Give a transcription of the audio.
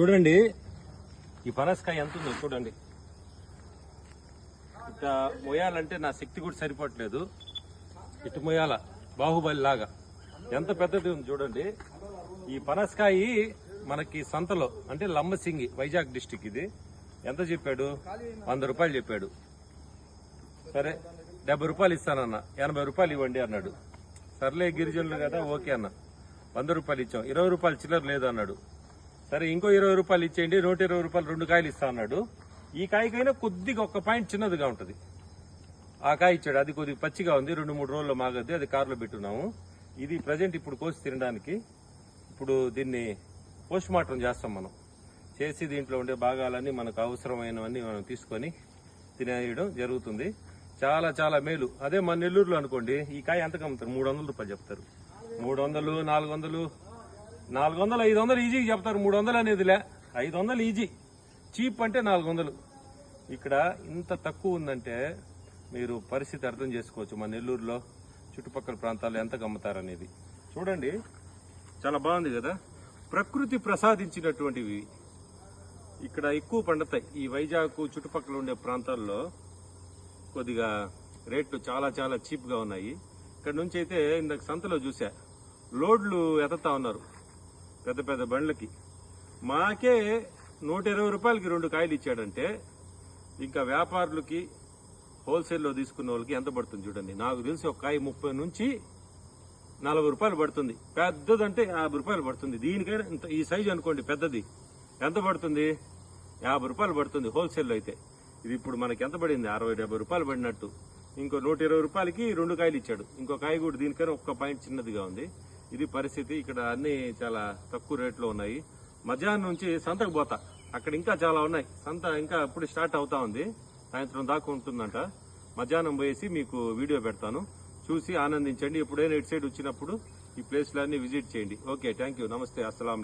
చూడండి. ఈ పనసకాయ ఎంత ఉందో చూడండి. ఇట్ట మొయాలంటే నా శక్తి కూడా సరిపోవట్లేదు. ఇటు మొయాల బాహుబలి లాగా. ఎంత పెద్దది ఉంది చూడండి. ఈ పనసకాయ మనకి సంతలో అంటే లంబసింగి వైజాగ్ డిస్టిక్ ఇది. ఎంత చెప్పాడు? వంద రూపాయలు చెప్పాడు. సరే డెబ్బై రూపాయలు ఇస్తానన్న. ఎనభై రూపాయలు ఇవ్వండి అన్నాడు. సర్లే గిరిజనులు కదా ఓకే అన్న. వంద రూపాయలు ఇచ్చాం. ఇరవై రూపాయలు చిల్లర లేదు అన్నాడు సరే ఇంకో ఇరవై రూపాయలు ఇచ్చేయండి నూట ఇరవై రూపాయలు రెండు కాయలు ఇస్తా అన్నాడు. ఈ కాయకైనా కొద్దిగా ఒక పాయింట్ చిన్నదిగా ఉంటుంది. ఆ కాయ ఇచ్చాడు. అది కొద్దిగా పచ్చిగా ఉంది రెండు మూడు రోజుల్లో మాగద్ది అది కారులో పెట్టున్నాము. ఇది ప్రజెంట్ ఇప్పుడు కోసి తినడానికి. ఇప్పుడు దీన్ని పోస్ట్ మార్టం చేస్తాం మనం. చేసి దీంట్లో ఉండే భాగాలన్నీ మనకు అవసరమైనవన్నీ మనం తీసుకొని తినేయడం జరుగుతుంది. చాలా చాలా మేలు. అదే మన నెల్లూరులో అనుకోండి ఈ కాయ ఎంతకు అమ్ముతారు మూడు వందల రూపాయలు చెప్తారు. మూడు వందలు నాలుగు వందలు నాలుగు వందలు ఐదు వందలు ఈజీగా చెప్తారు మూడు వందలు అనేదిలే. ఐదు వందలు ఈజీ చీప్ అంటే నాలుగు వందలు ఇక్కడ ఇంత తక్కువ ఉందంటే మీరు పరిస్థితి అర్థం చేసుకోవచ్చు మన నెల్లూరులో చుట్టుపక్కల ప్రాంతాల్లో ఎంత గమ్ముతారనేది. చూడండి చాలా బాగుంది కదా? ప్రకృతి ప్రసాదించినటువంటివి ఇక్కడ ఎక్కువ పండుతాయి. ఈ వైజాగ్ చుట్టుపక్కల ఉండే ప్రాంతాల్లో కొద్దిగా రేట్లు చాలా చాలా చీప్గా ఉన్నాయి. ఇక్కడ నుంచి అయితే ఇందాక సంతలో చూసా. లోడ్లు ఎత్తుతా ఉన్నారు. పెద్ద పెద్ద బండ్లకి. మాకే నూట ఇరవై రూపాయలకి రెండు కాయలు ఇచ్చాడంటే ఇంకా వ్యాపారులకి హోల్సేల్లో తీసుకున్న వాళ్ళకి ఎంత పడుతుంది చూడండి. నాకు తెలిసి ఒక కాయ ముప్పై నుంచి నలభై రూపాయలు పడుతుంది. పెద్దదంటే యాభై రూపాయలు పడుతుంది. దీనికైనా ఇంత ఈ సైజు అనుకోండి పెద్దది. ఎంత పడుతుంది? యాభై రూపాయలు పడుతుంది హోల్సేల్లో అయితే. ఇది ఇప్పుడు మనకి ఎంత పడింది? అరవై డెబ్బై రూపాయలు పడినట్టు. ఇంకో నూట ఇరవై రూపాయలకి రెండు కాయలు ఇచ్చాడు. ఇంకో కాయ కూడా దీనికైనా ఒక్క పాయింట్ చిన్నదిగా ఉంది. ఇది పరిస్థితి. ఇక్కడ అన్ని చాలా తక్కువ రేట్లో ఉన్నాయి. మధ్యాహ్నం నుంచి సంతకు పోతా. అక్కడ ఇంకా చాలా ఉన్నాయి. సంత ఇంకా ఇప్పుడు స్టార్ట్ అవుతా ఉంది. సాయంత్రం దాకా ఉంటుందంట. మధ్యాహ్నం పోయేసి మీకు వీడియో పెడతాను. చూసి ఆనందించండి. ఎప్పుడైనా ఇటు సైడ్ వచ్చినప్పుడు ఈ ప్లేస్లన్నీ విజిట్ చేయండి. Okay thank you. నమస్తే. అస్సలం